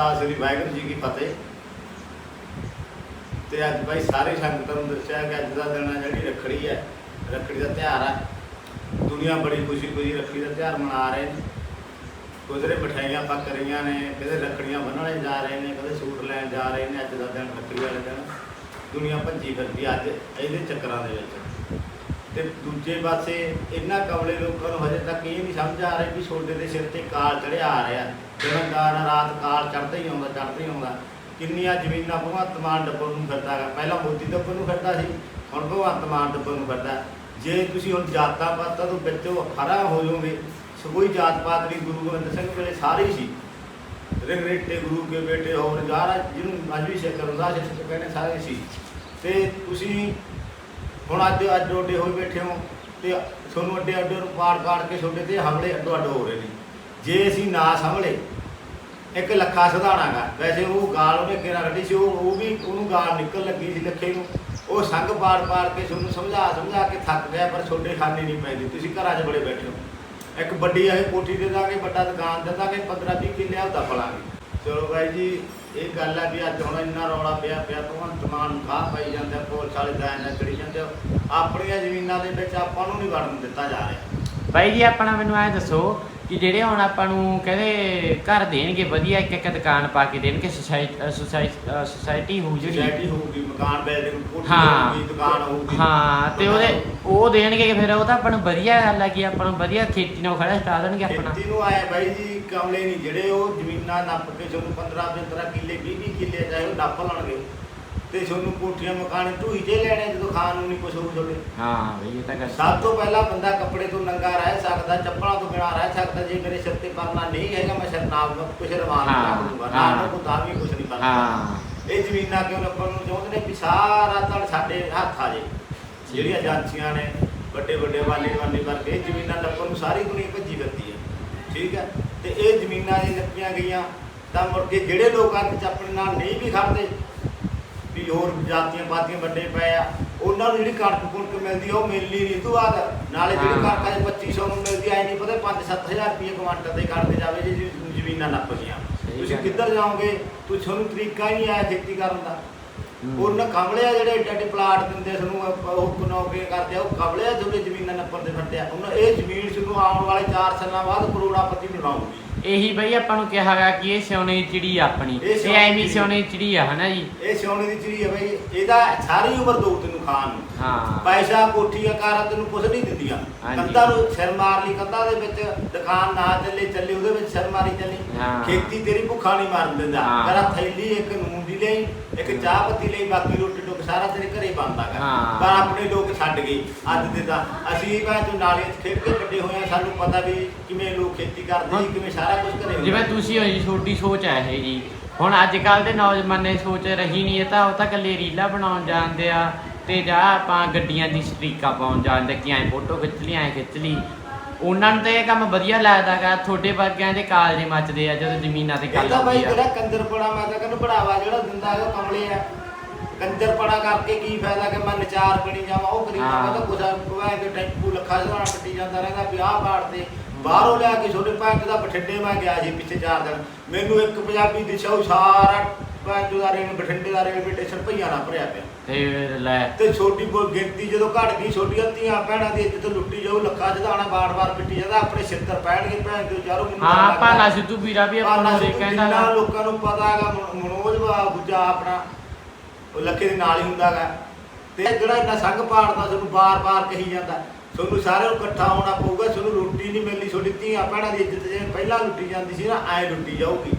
ਸ੍ਰੀ ਵਾਹਿਗੁਰੂ ਜੀ ਕੀ ਫਤਿਹ। ਤੇ ਅੱਜ ਭਾਈ ਸਾਰੇ ਸੰਗਤਾਂ ਨੂੰ ਦੱਸਿਆ ਕਿ ਅੱਜ ਦਾ ਦਿਨ ਹੈ ਜਿਹੜੀ ਰੱਖੜੀ ਹੈ। ਰੱਖੜੀ ਦਾ ਤਿਉਹਾਰ ਹੈ ਦੁਨੀਆ ਬੜੀ ਖੁਸ਼ੀ ਖੁਸ਼ੀ ਰੱਖੜੀ ਦਾ ਤਿਉਹਾਰ ਮਨਾ ਰਹੇ ਨੇ। ਕੁਦਰੇ ਮਠਾਈਆਂ ਪੱਕ ਰਹੀਆਂ ਨੇ ਕਿਤੇ ਰੱਖੜੀਆਂ ਬੰਨਣੇ ਜਾ ਰਹੇ ਨੇ, ਕਦੇ ਸੂਟ ਲੈਣ ਜਾ ਰਹੇ ਨੇ, ਅੱਜ ਦਾ ਦਿਨ ਰੱਖੜੀ ਵਾਲੇ ਦਿਨ। ਦੁਨੀਆ ਭੱਜੀ ਫਿਰਦੀ ਅੱਜ, ਇਹਦੇ ਚੱਕਰਾਂ ਦੇ ਵਿੱਚ। ਤੇ ਦੂਜੇ ਪਾਸੇ ਇਹਨਾਂ ਕਮਲੇ ਲੋਕਾਂ ਨੂੰ ਹਜੇ ਤੱਕ ਇਹ ਨਹੀਂ ਸਮਝ ਆ ਰਹੀ ਵੀ ਛੋਟੇ ਦੇ ਸਿਰ ਤੇ ਕਾਲ ਚੜਿਆ ਆ ਰਿਹਾ। ਦਿਨ ਦਾਨ ਰਾਤ ਕਾਲ ਚੜਦਾ ਹੀ ਆਉਂਦਾ ਚੜਦਾ ਹੀ ਆਉਂਦਾ। ਕਿੰਨੀਆਂ ਜ਼ਮੀਨਾਂ ਭਗਵੰਤ ਮਾਨ ਡੱਬਰ ਨੂੰ ਫਿਰਦਾ ਗਾ। ਪਹਿਲਾਂ ਮੋਦੀ ਡੱਬਰ ਨੂੰ ਫਿਰਦਾ ਸੀ, ਹੁਣ ਭਗਵੰਤ ਮਾਨ ਡੱਬਰ ਨੂੰ ਫਿਰਦਾ। ਜੇ ਤੁਸੀਂ ਹੁਣ ਜਾਤਾਂ ਪਾਤਾਂ ਤੋਂ ਵਿੱਚੋਂ ਹਰਾ ਹੋ ਜਾਓਗੇ, ਸੋ ਕੋਈ ਜਾਤ ਪਾਤ ਨਹੀਂ, ਗੁਰੂ ਗੋਬਿੰਦ ਸਿੰਘ ਵੇਲੇ ਸਾਰੇ ਹੀ ਸੀ। ਰਿੰਗਰੇਟੇ ਗੁਰੂ ਕੇ ਬੇਟੇ ਹੋਰ ਜਾਰਾ ਜਿਹਨੂੰ ਅੱਜ ਵੀ ਸਿੱਖ ਰਜ਼ਾ ਸਿੱਖ ਕਹਿੰਦੇ ਸਾਰੇ ਸੀ। ਤੇ ਤੁਸੀਂ ਹੁਣ ਅੱਜ ਅੱਜ ਓਡੇ ਹੋਏ ਬੈਠੇ ਹੋ ਤੇ ਤੁਹਾਨੂੰ ਅੱਡੇ ਅੱਡੇ ਨੂੰ ਪਾੜ ਪਾੜ ਕੇ ਛੋਟੇ ਤੇ ਹਮਲੇ ਅੱਡੋ ਅੱਡ ਹੋ ਰਹੇ ਨੇ। ਜੇ ਅਸੀਂ ਨਾ ਸੰਭਲੇ, ਇੱਕ ਲੱਖਾ ਸਧਾਣਾਗਾ। ਵੈਸੇ ਉਹ ਗਾਲ ਉਹਨੇ ਅੱਗੇ ਨਾ ਕੱਢੀ ਸੀ, ਉਹ ਉਹ ਵੀ ਉਹਨੂੰ ਗਾਲ ਨਿਕਲ ਲੱਗੀ ਸੀ ਲੱਖੇ ਨੂੰ। ਉਹ ਸੰਗ ਪਾੜ ਪਾੜ ਕੇ ਤੁਹਾਨੂੰ ਸਮਝਾ ਸਮਝਾ ਕੇ ਥੱਕ ਗਿਆ, ਪਰ ਛੋਟੇ ਖਾਨੇ ਨਹੀਂ ਪੈਂਦੀ। ਤੁਸੀਂ ਘਰਾਂ 'ਚ ਬੜੇ ਬੈਠੇ ਹੋ। ਇੱਕ ਵੱਡੀ ਇਹ ਕੋਠੀ ਦੇ ਦਾਂਗੇ, ਵੱਡਾ ਦੁਕਾਨ ਦੇ ਦਾਂਗੇ 15 20 ਕਿੱਲੇ ਆ ਉਹਦਾ ਫਲਾਂਗੇ ਚਲੋ ਭਾਈ ਜੀ ਇਹ ਗੱਲ ਹੈ ਵੀ ਅੱਜ ਹੁਣ ਇੰਨਾ ਰੌਲਾ ਪਿਆ ਪਿਆ, ਭਗਵੰਤ ਮਾਨ ਖਾਹ ਪਾਈ ਜਾਂਦੇ ਪੁਲਿਸ ਵਾਲੇ ਦਾ ਇੰਨਾ ਕਰੀ ਜਾਂਦੇ ਆਪਣੀਆਂ ਜ਼ਮੀਨਾਂ ਦੇ ਵਿੱਚ ਆਪਾਂ ਨੂੰ ਨਹੀਂ ਵੜਨ ਦਿੱਤਾ ਜਾ ਰਿਹਾ। ਬਾਈ ਜੀ, ਆਪਣਾ ਮੈਨੂੰ ਐ ਦੱਸੋ ਕਿ ਜਿਹੜੇ ਹੁਣ ਆਪਾਂ ਨੂੰ ਕਹਿੰਦੇ ਘਰ ਦੇਣਗੇ ਵਧੀਆ ਇੱਕ ਇੱਕ ਦੁਕਾਨ ਪਾ ਕੇ ਦੇਣਗੇ ਸੁਸਾਇਟੀ ਸੁਸਾਇਟੀ ਹੋ ਜਿਹੜੀ। ਸੋਸਾਇਟੀ ਹੋਊਗੀ ਮਕਾਨ ਬਿਲਡਿੰਗ ਕੋਠੀ ਹਾਂ। ਹੋਊਗੀ ਦੁਕਾਨ ਹੋਊਗੀ। ਹਾਂ ਤੇ ਉਹਦੇ ਉਹ ਦੇਣਗੇ ਫਿਰ ਉਹ ਤਾਂ ਆਪਾਂ ਨੂੰ ਵਧੀਆ ਗੱਲ ਹੈ ਕਿ ਆਪਾਂ ਨੂੰ ਵਧੀਆ ਖੇਤੀ ਨਾਲ ਖੜਾ ਸਟਾ ਦੇਣਗੇ ਆਪਣਾ। ਖੇਤੀ ਨੂੰ ਆਏ ਬਾਈ ਜੀ ਕਮਲੇ ਨਹੀਂ ਜਿਹੜੇ ਉਹ ਜ਼ਮੀਨਾਂ ਨੱਪ ਕੇ ਤੁਹਾਨੂੰ 15 15 ਕਿੱਲੇ 20 20 ਕਿੱਲੇ ਚਾਹੇ ਉਹ ਨੱਪ ਲਾਉਣਗੇ ਤੇ ਤੁਹਾਨੂੰ ਕੋਠੀਆਂ ਮਕਾਨ ਢੂਈ ਜੇ ਲੈਣੇ ਜਦੋਂ ਖਾਣ ਨੂੰ ਨਹੀਂ ਕੁਛ ਹੋਊ ਤੁਹਾਡੇ। ਹਾਂ ਬਈ ਇਹ ਤਾਂ ਗੱਲ ਸਭ ਤੋਂ ਪਹਿਲਾਂ ਬੰਦਾ ਕੱਪੜੇ ਤੋਂ ਨੰਗਾ ਰਹਿ ਸਕਦਾ ਚੱਪਲਾਂ ਤੋਂ ਬਿਨਾਂ ਰਹਿ ਸਕਦਾ ਜੇ ਮੇਰੇ ਸਿਰ ਤੇ ਪਰਨਾ ਨਹੀਂ ਹੈਗਾ ਮੈਂ ਸਿਰ ਨਾਲ ਨੂੰ ਕੁਛ ਰਵਾਨ ਨਾ ਨਾਲ ਹਾਂ। ਨੂੰ ਤਾਂ ਵੀ ਕੁਛ ਨਹੀਂ ਹਾਂ। ਇਹ ਜ਼ਮੀਨਾਂ ਕਿਉਂ ਲੱਭਣ ਨੂੰ ਚਾਹੁੰਦੇ ਨੇ? ਵੀ ਸਾਰਾ ਸਾਡੇ ਹੱਥ ਆ ਜੇ। ਜਿਹੜੀਆਂ ਏਜੰਸੀਆਂ ਨੇ ਵੱਡੇ ਵੱਡੇ ਵਾਲੀ ਵਾਲੀ ਕਰਕੇ ਇਹ ਜ਼ਮੀਨਾਂ ਲੱਭਣ ਨੂੰ ਸਾਰੀ ਦੁਨੀਆ ਭੱਜੀ ਫਿਰਦੀ ਹੈ ਠੀਕ ਹੈ? ਤੇ ਇਹ ਜ਼ਮੀਨਾਂ ਜੇ ਲੱਭੀਆਂ ਗਈਆਂ ਤਾਂ ਮੁੜ ਕੇ ਜਿਹੜੇ ਲੋਕ ਅੱਜ ਆਪਣੇ ਨਾਲ ਨਹੀਂ ਵੀ ਖੜਦੇ ਹੋਰ ਜਾਤੀਆਂ ਪਾਤੀਆਂ ਵੱਡੇ ਪਏ ਆ। ਉਹਨਾਂ ਨੂੰ ਜਿਹੜੀ ਕਣਕ ਕੁਣਕ ਮਿਲਦੀ ਆ ਉਹ ਮਿਲਣੀ ਨਹੀਂ। ਤੂੰ ਬਾਅਦ ਨਾਲੇ ਜਿਹੜੀ ਹਾਂ। ਕਣਕ ਅੱਜ 2500 ਨੂੰ ਮਿਲਦੀ ਐ ਨਹੀਂ ਪਤਾ 5-7000 ਰੁਪਏ ਕੁਆਂਟਲ ਦੇ ਕਣਕ ਜਾਵੇ ਜੇ ਜ਼ਮੀ- ਜ਼ਮੀਨਾਂ ਨੱਪ ਗਈਆਂ ਸਹੀ ਤੁਸੀਂ ਗੱਲ। ਕਿੱਧਰ ਜਾਓਗੇ? ਤੂੰ ਤੁਹਾਨੂੰ ਤਰੀਕਾ ਹੀ ਨਹੀਂ ਆਇਆ ਖੇਤੀ ਕਰਨ ਦਾ। ਹੂੰ। ਉਹਨਾਂ ਕਮਲੇ ਆ ਜਿਹੜੇ ਏਡੇ ਏਡੇ ਪਲਾਟ ਦਿੰਦੇ ਸਾਨੂੰ ਉਹ ਨੌਕਰੀਆਂ ਕਰਦੇ ਆ ਉਹ ਕਮਲੇ ਆ ਜਿਹੜੇ ਜ਼ਮੀਨਾਂ ਨੱਪਣ ਦੇ ਫਿਰਦੇ ਆ। ਉਹਨਾਂ ਇਹ ਜ਼ਮੀਨ ਤੁਹਾਨੂੰ ਆਉਣ ਵਾਲੇ 4 ਸਾਲਾਂ ਬਾਅਦ ਕਰੋੜਾਪਤੀ ਬਣਾਉਗੀ ਇਹੀ ਬਈ ਆਪਾਂ ਨੂੰ ਕਿਹਾ ਹੈਗਾ ਕਿ ਇਹ ਸਿਉਣੇ ਦੀ ਚਿੜੀ ਆ ਆਪਣੀ। ਇਹ ਇਹ ਸਿਉਣੇ ਐਵੇਂ ਦੀ ਸਿਉਣੇ ਦੀ ਚਿੜੀ। ਆ ਹਨਾ ਜੀ? ਇਹ ਸੋਨੇ ਦੀ ਚੀਜ਼ ਹੈ ਬਈ ਇਹਦਾ ਸਾਰੀ ਉਮਰ ਦੋ ਤੈਨੂੰ ਖਾਣ ਨੂੰ। ਹਾਂ। ਪੈਸਾ ਕੋਠੀਆਂ ਕਾਰਾਂ ਤੈਨੂੰ ਕੁਝ ਨਹੀਂ ਦਿੰਦੀਆਂ। ਹਾਂਜੀ। ਕੰਧਾਂ ਨੂੰ ਸਿਰ ਮਾਰ ਲਈ ਕੰਧਾਂ ਦੇ ਵਿੱਚ ਦੁਕਾਨ ਨਾ ਚੱਲੇ ਚੱਲੇ ਉਹਦੇ ਵਿੱਚ ਸਿਰ ਮਾਰੀ ਚੱਲੀ। ਹਾਂ। ਖੇਤੀ ਤੇਰੀ ਭੁੱਖਾ ਨਹੀਂ ਮਾਰਨ ਦਿੰਦਾ। ਹਾਂ। ਤੇਰਾ ਥੈਲੀ ਇੱਕ ਲਈ ਇੱਕ ਚਾਹ ਪੱਤੀ ਲਈ ਬਾਕੀ ਰੋਟੀ ਟੁੱਕ ਸਾਰਾ ਤੇਰੇ ਘਰੇ ਬਣਦਾ ਹਾਂ। ਪਰ ਆਪਣੇ ਲੋਕ ਛੱਡ ਗਏ ਅੱਜ ਦੇ ਤਾਂ। ਅਸੀਂ ਭਾਵੇਂ ਤੂੰ ਨਾਲੇ ਖੇਡ ਕੇ ਵੱਡੇ ਹੋਏ ਆ ਸਾਨੂੰ ਪਤਾ ਵੀ ਕਿਵੇਂ ਲੋਕ ਖੇਤੀ ਕਰਦੇ ਸੀ ਕਿਵੇਂ ਸਾਰਾ ਕੁਝ ਘਰੇ ਹੁੰਦਾ। ਜਿਵੇਂ ਤੁਸੀਂ ਹੋ ਜੀ ਛੋਟੀ ਸੋਚ ਹੈ ਇਹ ਜੀ। ਹੁਣ ਅੱਜ ਕੱਲ ਦੇ ਨੌਜਵਾਨ ਨੇ ਸੋਚ ਰਹੀ ਨਹੀਂ ਇਹ ਤਾਂ ਉਹ ਤਾਂ ਇਕੱਲੇ ਰੀਲਾਂ ਬਣਾਉਣ ਜਾਂਦੇ ਆ ਤੇ ਜਾਂ ਆਪਾਂ ਗੱਡੀਆਂ ਦੀ ਸਟ੍ਰੀਕਾਂ ਪਾਉਣ ਜਾਂਦੇ ਕਿ ਐਂ ਫੋਟੋ ਖਿੱਚ ਲਈ ਐਂ ਖਿੱਚ ਲਈ। ਉਹਨਾਂ ਨੂੰ ਤਾਂ ਇਹ ਕੰਮ ਵਧੀਆ ਲੱਗਦਾਗਾ ਤੁਹਾਡੇ ਵਰਗਿਆਂ ਦੇ ਕਾਲਜੇ ਮੱਚਦੇ ਆ ਜਦੋਂ ਜ਼ਮੀਨਾਂ ਤੇ ਇਹ ਗੱਲ ਤਾਂ ਬਾਈ ਆਉਂਦੀ ਆ। ਜਿਹੜਾ ਮੈਂ ਤਾਂ ਕਹਿੰਦਾ ਬੜਾਵਾ ਜਿਹੜਾ ਦਿੰਦਾ ਉਹ ਕਮਲੇ ਆ। ਕੰਜਰਪਣਾ ਕਰਕੇ ਕੀ ਫਾਇਦਾ ਕਿ ਮੈਂ ਨਚਾਰ ਬਣੀ ਜਾਵਾਂ ਉਹ ਹਾਂ। ਜਾਵਾਂ ਤਾਂ ਕੁਛ ਕੋਇਆ ਕਿ ਟੈਂਪੂ ਲੱਖਾਂ ਸਵਾਰ ਕੱਟੀ ਜਾਂਦਾ ਰਹਿੰਦਾ ਵੀ ਆਹ ਬਾੜ ਤੇ ਬਾਹਰੋਂ ਲਿਆ ਕੇ ਛੋਟੇ ਪੰਜ ਦਾ ਬਠਿੰਡੇ ਮੈਂ ਗਿਆ ਸੀ ਪਿੱਛੇ ਚਾਰ ਦਿਨ। ਮੈਨੂੰ ਇੱਕ ਪੰਜਾਬੀ ਦਿਸ਼ਾ ਉਹ ਸਾਰਾ ਪੰਜ ਦਾ ਰੇਲ ਬਠਿੰਡੇ ਦਾ ਰੇਲਵੇ ਸਟੇਸ਼ਨ ਭਈਆ ਨਾ ਭਰਿਆ ਪਿਆ ਤੇ ਲੈ ਤੇ ਛੋਟੀ ਬੋ ਗਿਣਤੀ ਜਦੋਂ ਘਟ ਗਈ ਛੋਟੀਆਂ ਧੀਆਂ ਭੈਣਾਂ ਦੀ ਇੱਜ਼ਤ ਲੁੱਟੀ ਜਾਊ ਲੱਖਾਂ ਜਦਾਣਾ ਬਾਰ-ਬਾਰ ਪਿੱਟੀ ਜਾਂਦਾ ਆਪਣੇ ਸਿੱਤਰ ਪੈਣਗੇ ਭੈਣ ਦੇ ਚਾਰੋਂ ਮੈਨੂੰ ਹਾਂ ਲੱਗਦਾ। ਸਿੱਧੂ ਵੀਰਾ ਵੀ ਆਪਾਂ ਨੂੰ ਸਿੱਧੂ ਕਹਿੰਦਾ ਗਾ। ਲੋਕਾਂ ਨੂੰ ਪਤਾ ਹੈਗਾ ਮਨ- ਮਨੋਜ ਵਾ ਦੂਜਾ ਆਪਣਾ ਉਹ ਲੱਖੇ ਦੇ ਨਾਲ ਹੀ ਹੁੰਦਾਗਾ ਤੇ ਜਿਹੜਾ ਇੰਨਾ ਸੰਗ ਪਾੜਦਾ ਤੁਹਾਨੂੰ ਬਾਰ-ਬਾਰ ਕਹੀ ਜਾਂਦਾ ਤੁਹਾਨੂੰ ਸਾਰਿਆਂ ਨੂੰ ਇਕੱਠਾ ਹੋਣਾ ਪਊਗਾ ਤੁਹਾਨੂੰ ਰੋਟੀ ਨਹੀਂ ਮਿਲਣੀ ਤੁਹਾਡੀ ਧੀਆਂ ਭੈਣਾਂ ਦੀ ਇੱਜ਼ਤ ਜਿਵੇਂ ਪਹਿਲਾਂ ਲੁੱਟੀ ਜਾਂਦੀ ਸੀ ਨਾ ਐ ਲੁੱਟੀ ਜਾਊਗੀ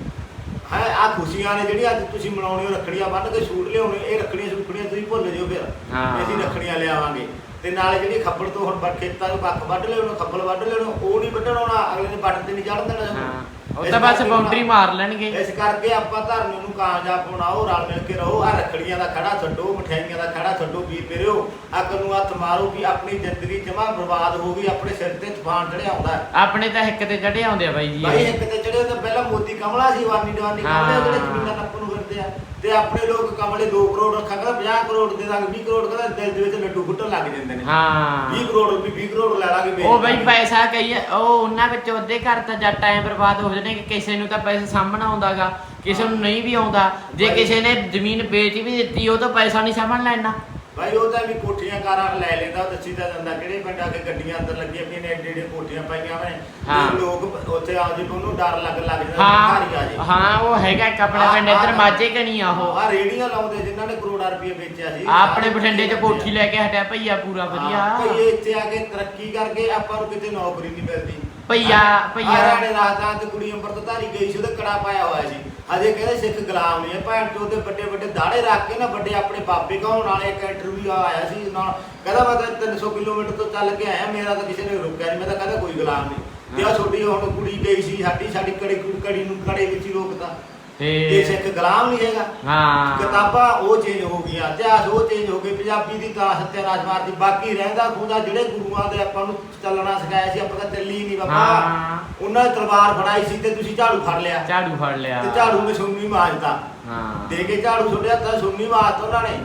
ਹੈ ਆ ਖੁਸ਼ੀਆਂ ਨੇ ਜਿਹੜੀਆਂ ਅੱਜ ਤੁਸੀਂ ਮਨਾਉਣੇ ਹੋ ਰੱਖੜੀਆਂ ਬੰਨ ਕੇ ਛੂਟ ਲਿਆਉਣੇ ਇਹ ਰੱਖੜੀਆਂ ਸੁਖੜੀਆਂ ਤੁਸੀਂ ਭੁੱਲ ਜਿਓ ਫਿਰ ਹਾਂ। ਅਸੀਂ ਰੱਖੜੀਆਂ ਲਿਆਵਾਂਗੇ ਤੇ ਨਾਲੇ ਜਿਹੜੀ ਖੱਬੜ ਤੋਂ ਹੁਣ ਬ- ਖੇਤਾਂ ਨੂੰ ਬੱਖ ਵੱਢ ਲਿਆਉਣਾ ਖੱਬਲ ਵੱਢ ਲਿਆਉਣਾ ਉਹ ਨਹੀਂ ਵੱਢਣ ਅਗਲੇ ਨੇ ਵੱਢ ਤੇ ਨਹੀਂ ਚੜ੍ਹਨ ਦੇਣਾ। ਹਾਂ ਉਹ ਤਾਂ ਬਸ ਬਾਉਂਡਰੀ ਮਾਰ ਲੈਣਗੇ ਇਸ ਕਰਕੇ ਆਪਾਂ ਧਰਮ ਨੂੰ ਕਾਮਯਾਬ ਬਣਾਓ ਰਲ ਮਿਲ ਕੇ ਰਹੋ ਆ ਰੱਖੜੀਆਂ ਦਾ ਖੜਾ ਛੱਡੋ ਮਠਿਆਈਆਂ ਦਾ ਖੜਾ ਛੱਡੋ ਵੀਰ ਮੇਰਿਓ ਅਕਲ ਨੂੰ ਹੱਥ ਮਾਰੋ ਵੀ ਆਪਣੀ ਜ਼ਿੰਦਗੀ ਜਮਾ ਬਰਬਾਦ ਹੋ ਗਈ ਆਪਣੇ ਸਿਰ ਤੇ ਤੂਫਾਨ ਚੜਿਆ ਆਉਂਦਾ। ਆਪਣੇ ਤਾਂ ਹਿੱਕ ਤੇ ਚੜੇ ਆਉਂਦੇ ਆ ਬਾਈ ਜੀ ਇਹ। ਇੱਕ ਤੇ ਚੜੇ ਤਾਂ ਪਹਿਲਾਂ ਮੋਦੀ ਕਮਲਾ ਸੀ ਵਾਨੀ ਦਵਾਨੀ ਕਮਲੇ। ਜਿਹੜੇ ਜ਼ਮੀਨਾਂ ਨੱਪਣ ਨੂੰ ਫਿਰਦੇ ਆ ਤੇ ਆਪਣੇ ਲੋਕ ਕਮਲੇ 2 ਕਰੋੜ ਰੱਖਾ ਕਹਿੰਦਾ 50 ਕਰੋੜ ਦੇ ਦਾਂਗੇ 20 ਕਰੋੜ ਕਹਿੰਦਾ ਦਿਲ ਦੇ ਵਿੱਚ ਲੱਡੂ ਫੁੱਟਣ ਲੱਗ ਜਾਂਦੇ ਨੇ। ਹਾਂ। 20 ਕਰੋੜ ਵੀ 20 ਕਰੋੜ ਲੈ ਲਾਂਗੇ ਵੇਚ ਉਹ ਬਈ। ਪੈਸਾ ਕਹੀ ਉਹ ਉਹਨਾਂ ਵਿੱਚ ਉਹਦੇ ਘਰ ਤਾਂ ਜੱਟ ਐ ਬਰਬਾਦ ਹੋ ਨੇ ਕਿ ਕਿਸੇ ਨੂੰ ਤਾਂ ਪੈਸਾ ਸਾਹਮਣਾ ਆਉਂਦਾਗਾ ਕਿਸੇ ਨੂੰ ਨਹੀਂ ਵੀ ਆਉਂਦਾ। ਜੇ ਕਿਸੇ ਨੇ ਜ਼ਮੀਨ ਵੇਚ ਵੀ ਦਿੱਤੀ ਉਹ ਤਾਂ ਪੈਸਾ ਨਹੀਂ ਸਾਹਮਣ ਲੈਣਾ। ਭਾਈ ਉਹ ਤਾਂ ਵੀ ਕੋਠੀਆਂ ਕਾਰਾਂ ਲੈ ਲੈਂਦਾ ਉਹ ਦੱਸੀ ਤਾਂ ਜਾਂਦਾ ਕਿਹੜੇ ਪਿੰਡ ਕੇ ਗੱਡੀਆਂ ਅੰਦਰ ਲੱਗੀਆਂ ਪਈਆਂ ਨੇ ਏਡੇ ਏਡੇ ਕੋਠੀਆਂ ਪਾਈਆਂ ਨੇ। ਹਾਂ। ਤੇ ਲੋਕ ਉੱਥੇ ਆ ਜੇ ਉਹਨੂੰ ਡਰ ਲੱਗ ਲੱਗ ਜਾਂਦਾ ਘਰ ਹੀ ਆ ਜੇ। ਹਾਂ ਹਾਂ ਉਹ ਹੈਗਾ ਇੱਕ ਆਪਣਾ ਪਿੰਡ ਇੱਧਰ ਮਾਝੇ ਕਨੀ ਆ ਉਹ। ਆ ਰੇੜੀਆਂ ਲਾਉਂਦੇ ਜਿਨ੍ਹਾਂ ਨੇ ਕਰੋੜਾਂ ਰੁਪਏ ਵੇਚਿਆ ਸੀ। ਆਪਣੇ ਬਠਿੰਡੇ 'ਚ ਕੋਠੀ ਲੈ ਕੇ ਹਟਿਆ ਭਈਆ ਪੂਰਾ ਵਧੀਆ। ਭਈ ਇੱਥੇ ਆ ਕੇ ਤਰੱਕੀ ਕਰਕੇ ਆਪਾਂ ਨੂੰ ਕਿਤੇ ਨੌਕਰੀ ਨਹੀਂ ਮਿਲਦੀ। ਭਈਆ ਭਈਆ। ਆਰਾਣੇ ਰਾਤਾਂ ਤੇ ਕੁੜੀ ਅੰਮ੍ਰਿਤਧਾਰੀ ਗਈ ਸੀ ਉਹਦੇ ਕੜਾ ਪਾਇਆ ਹੋਇਆ ਸੀ। ਹਜੇ ਕਹਿੰਦੇ ਸਿੱਖ ਗੁਲਾਮ ਨਹੀਂ ਹੈ ਭੈਣ ਚੋਦ ਦੇ ਵੱਡੇ ਵੱਡੇ ਦਾੜੇ ਰੱਖ ਕੇ ਨਾ ਵੱਡੇ ਆਪਣੇ ਬਾਬੇ ਕਹਾਉਣ ਵਾਲੇ ਇੱਕ ਇੰਟਰਵਿਊ ਆਇਆ ਸੀ ਨਾਲ, ਕਹਿੰਦਾ ਮੈਂ ਤਾਂ 300 ਕਿਲੋਮੀਟਰ ਤੋਂ ਚੱਲ ਕੇ ਆਇਆ, ਮੇਰਾ ਤਾਂ ਕਿਸੇ ਨੇ ਰੋਕਿਆ ਨਹੀਂ, ਮੈਂ ਤਾਂ ਕਹਿੰਦਾ ਕੋਈ ਗੁਲਾਮ ਨਹੀਂ। ਤੇ ਆ ਛੋਟੀ ਹੁਣ ਕੁੜੀ ਗਈ ਸੀ, ਸਾਡੀ ਸਾਡੀ ਕੜੀ ਕੜੀ ਨੂੰ ਕੜੇ ਵਿੱਚ ਹੀ ਰੋਕਦਾ ਇਹ ਤੇ ਸਿੱਖ ਗੁਲਾਮ ਨਹੀਂ ਹੈਗਾ। ਹਾਂ। ਕਿਤਾਬਾਂ ਉਹ ਚੇਂਜ ਹੋ ਗਈਆਂ ਇਤਿਹਾਸ ਉਹ ਚੇਂਜ ਹੋ ਗਏ ਪੰਜਾਬੀ ਦੀ ਤਾਂ ਸੱਤਿਆਨਾਸ਼ ਮਾਰਦੀ ਬਾਕੀ ਰਹਿੰਦਾ ਖੁਦਾ ਜਿਹੜੇ ਗੁਰੂਆਂ ਦੇ ਆਪਾਂ ਨੂੰ ਚੱਲਣਾ ਸਿਖਾਇਆ ਸੀ ਆਪਾਂ ਤਾਂ ਚੱਲੀ ਨਹੀਂ ਬਾਬਾ। ਹਾਂ। ਉਹਨਾਂ ਨੇ ਤਲਵਾਰ ਫੜਾਈ ਸੀ ਤੇ ਤੁਸੀਂ ਝਾੜੂ ਫੜ ਲਿਆ। ਝਾੜੂ ਫੜ ਲਿਆ। ਤੇ ਝਾੜੂ ਨੇ ਸੁੰਨੀ ਮਾਰਦਾ ਹਾਂ। ਦੇ ਕੇ ਝਾੜੂ ਛੋੜਿਆ ਤਾਂ ਸੁੰਨੀ ਮਾਰਤਾ ਉਹਨਾਂ ਨੇ।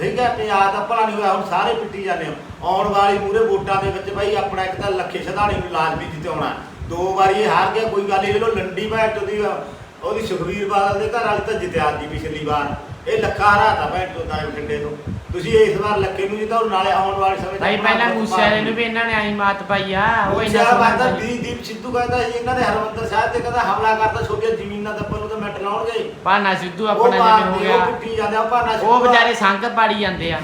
ਠੀਕ ਹੈ ਪੰਜਾਬ ਦਾ ਭਲਾ ਨਹੀਂ ਹੋਇਆ ਹੁਣ ਸਾਰੇ ਪਿੱਟੀ ਜਾਂਦੇ ਹੋ। ਆਉਣ ਵਾਲੀ ਮੂਰੇ ਵੋਟਾਂ ਦੇ ਵਿੱਚ ਬਾਈ ਆਪਣਾ ਇੱਕ ਤਾਂ ਲੱਖੇ ਸਧਾਣੀ ਨੂੰ ਲਾਜ਼ਮੀ ਜਿਤਾਉਣਾ ਦੋ ਵਾਰੀ ਇਹ ਹਾਰ ਗਿਆ ਕੋਈ ਗੱਲ ਨਹੀਂ ਇਹਨੂੰ ਲੰਡੀ ਭੈਣ ਚੋਦੀ ਉਹਦੀ ਸੁਖਵੀਰ ਬਾਦਲ ਦੇ ਘਰ ਵਾਲੀ ਤਾਂ ਜਿੱਤਿਆ ਦੀ ਪਿਛਲੀ ਵਾਰ। ਇਹ ਲੱਖਾ ਹਰਾਤਾ ਭੈਣ ਚੋਦਾ ਬਠਿੰਡੇ ਤੋਂ। ਤੁਸੀਂ ਇਸ ਵਾਰ ਲੱਖੇ ਨੂੰ ਜਿਤਾਓ ਨਾਲੇ ਆਉਣ ਵਾਲੇ ਸਮੇਂ ਭਾਈ ਪਹਿਲਾਂ ਮੂਸੇ ਵਾਲੇ ਨੂੰ ਵੀ ਇਹਨਾਂ ਨੇ ਆਈ ਮਾਤ ਪਾਈ ਆ ਉਹ ਬਾਤ ਸਮਾਂ ਦੀ ਦੀਪ ਸਿੱਧੂ ਕਹਿੰਦਾ ਇਹਨਾਂ ਦੇ ਹਰਮੰਦਰ ਸਾਹਿਬ ਤੇ ਕਹਿੰਦਾ ਹਮਲਾ ਕਰਤਾ ਛੋਟੀਆਂ ਜ਼ਮੀਨਾਂ ਦੱਪਣ ਨੂੰ ਤਾਂ ਮਿੰਟ ਲਾਉਣਗੇ। ਪਾਨਾ ਸਿੱਧੂ ਆਪਣਾ ਜਿਵੇਂ ਹੋ ਗਿਆ। ਉਹ ਭਾਨਾ। ਵਿਚਾਰੇ ਸੰਗ ਪਾੜੀ ਜਾਂਦੇ ਆ।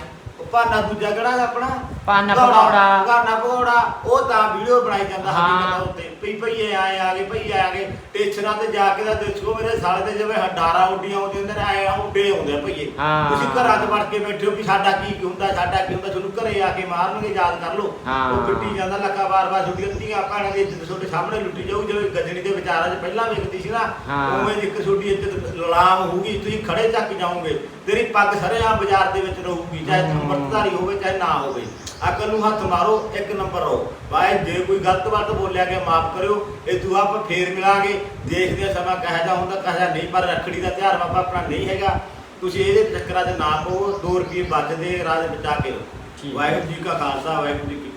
ਭਾਨਾ ਦੂਜਾ ਕਿਹੜਾ ਆਪਣਾ? ਪਾਨਾ ਪਕੌੜਾ ਭਾਨਾ ਪਕੌੜਾ ਉਹ ਤਾਂ ਵੀਡੀਓ ਬਣਾਈ ਜਾਂਦਾ ਹਾਂ। ਹਕੀਕਤ ਉੱਤੇ ਪਈ ਭਈਏ ਆਏ ਆ ਗਏ ਭਈਏ ਆ ਗਏ ਟੇਸ਼ਨਾਂ ਤੇ ਜਾ ਕੇ ਤਾਂ ਦੇਖੋ ਮੇਰੇ ਸਾਲੇ ਦੇ ਜਿਵੇਂ ਹਡਾਰਾ ਉੱਡੀਆਂ ਆਉਂਦੀਆਂ ਹੁੰਦੇ ਨੇ ਆਏ ਆ ਉੱਡੇ ਆਉਂਦੇ ਆ ਭਈਏ ਹਾਂ। ਤੁਸੀਂ ਘਰਾਂ 'ਚ ਵੜ ਕੇ ਬੈਠੇ ਹੋ ਵੀ ਸਾਡਾ ਕੀ ਕੀ ਹੁੰਦਾ ਸਾਡਾ ਕੀ ਹੁੰਦਾ ਤੁਹਾਨੂੰ ਘਰੇ ਆ ਕੇ ਮਾਰਨਗੇ ਯਾਦ ਕਰ ਲਓ ਹਾਂ। ਉਹ ਪਿੱਟੀ ਜਾਂਦਾ ਲੱਗਾ ਵਾਰ-ਵਾਰ ਛੋਟੀਆਂ ਧੀਆਂ ਭੈਣਾਂ ਦੀ ਇੱਜ਼ਤ ਤੁਹਾਡੇ ਸਾਹਮਣੇ ਲੁੱਟੀ ਜਾਊ ਜਿਵੇਂ ਗਜਣੀ ਦੇ ਵਿਚਾਰਾਂ 'ਚ ਪਹਿਲਾਂ ਵੇਖਦੀ ਸੀ ਨਾ ਹਾਂ। ਉਵੇਂ ਇੱਕ ਛੋਟੀ ਇੱਜ਼ਤ ਗੁਲਾਮ ਹੋਊਗੀ ਤੁਸੀਂ ਖੜੇ ਚੱਕ ਜਾਓਗੇ ਤੇਰੀ ਪੱਗ ਸਰੇਆਮ ਬਾਜ਼ਾਰ ਦੇ ਵਿੱਚ ਰਹੂਗੀ ਚਾਹੇ। ਅੰਮ੍ਰਿਤਧਾਰੀ ਹੋਵੇ ਚਾਹੇ ਨਾ ਹੋਵੇ ਅਕਲ ਨੂੰ ਹੱਥ ਮਾਰੋ ਇੱਕ ਨੰਬਰ ਰਹੋ। ਭਾਈ ਜੇ ਕੋਈ ਗਲਤ ਬਾਤ ਬੋਲਿਆ ਗਿਆ ਮਾਫ ਕਰਿਓ। ਇਹ ਤੂੰ ਆਪਾਂ ਫੇਰ ਮਿਲਾਂਗੇ। ਦੇਖਦੇ ਸਮਾਂ ਕਹੇ ਜਾ ਹੁੰਦਾ ਕਹੇ ਨਹੀਂ ਪਰ ਰੱਖੜੀ ਦਾ ਤਿਉਹਾਰ ਬਾਬਾ ਆਪਣਾ ਨਹੀਂ ਹੈਗਾ। ਤੁਸੀਂ ਇਹਦੇ ਚੱਕਰਾਂ 'ਚ ਨਾ ਪਓ 2 ਰੁਪਏ ਬਚਦੇ ਰਾਜ ਬਚਾ ਕੇ। ਵਾਹਿਗੁਰੂ ਜੀ ਕਾ ਖਾਲਸਾ ਵਾਹਿਗੁਰੂ ਜੀ